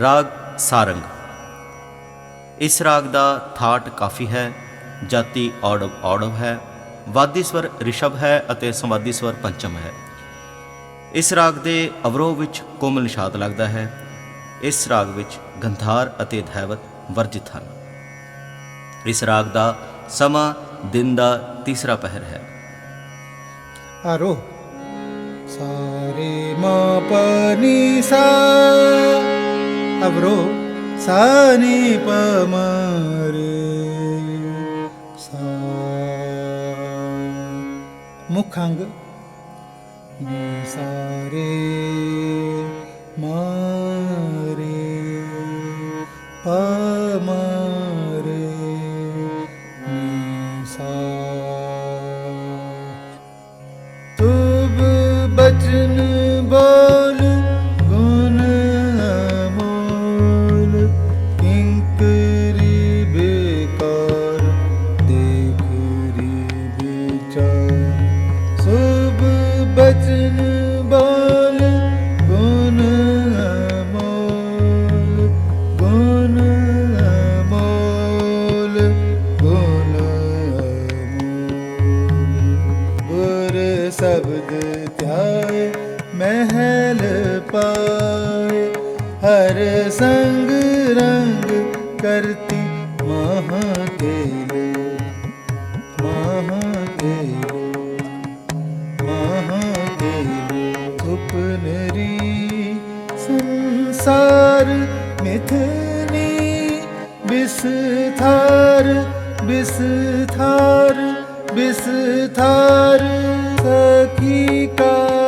ਰਾਗ ਸਾਰੰਗ। ਇਸ ਰਾਗ ਦਾ ਥਾਟ ਕਾਫੀ ਹੈ, ਜਾਤੀ ਔੜਵ ਔੜਵ ਹੈ, ਵਾਦੀ ਸਵਰ ਰਿਸ਼ਭ ਹੈ ਅਤੇ ਸੰਵਾਦੀ ਸਵਰ ਪੰਚਮ ਹੈ। ਇਸ ਰਾਗ ਦੇ ਅਵਰੋਹ ਵਿੱਚ ਕੋਮਲ ਨਿਸ਼ਾਦ ਲੱਗਦਾ ਹੈ। ਇਸ ਰਾਗ ਵਿੱਚ ਗੰਧਾਰ ਅਤੇ ਧੈਵਤ ਵਰਜਿਤ ਹਨ। ਇਸ ਰਾਗ ਦਾ ਸਮਾਂ ਦਿਨ ਦਾ ਤੀਸਰਾ ਪਹਿਰ ਹੈ। ਆਰੋ ਸਾਰੇ ਮਾ ਸਾ सावरो सानिपमरे मुखाङ्ग सारे मारे पमरे। सा तुब बचन ਸ਼ਬਦ ਧਿਆਏ ਮਹਿਲ ਪਾਏ। ਹਰ ਸੰਗ ਰੰਗ ਕਰਤੀ ਮਹਾ ਤੇਲੇ ਮਹਾ ਤੇਲੇ ਮਹਾ ਤੇਲੇ ਸੁਪਨਰੀ ਸੰਸਾਰ ਮਿਥਨੀ, ਬਿਸਥਾਰ ਬਿਸਥਾਰ। ਬਿਸਥਾਰ ਸਖੀ ਕਾਏ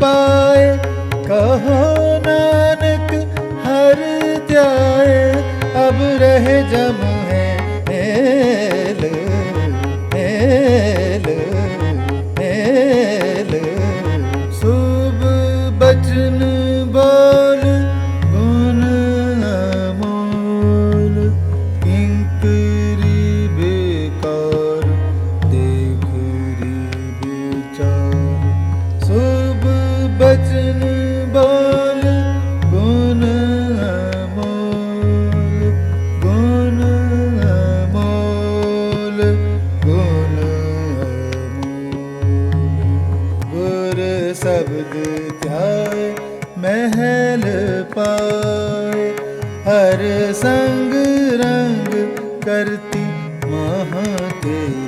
ਪਾਏ ਕਹੋ ਨਾਨਕ ਹਰ ਧਿਆਏ ਅਬ ਰਹਿ ਜਮ ਮਹਿਲ ਪਾਏ ਹਰ ਸੰਗ ਰੰਗ ਕਰਤੀ ਮਹਾ ਤੇਰੇ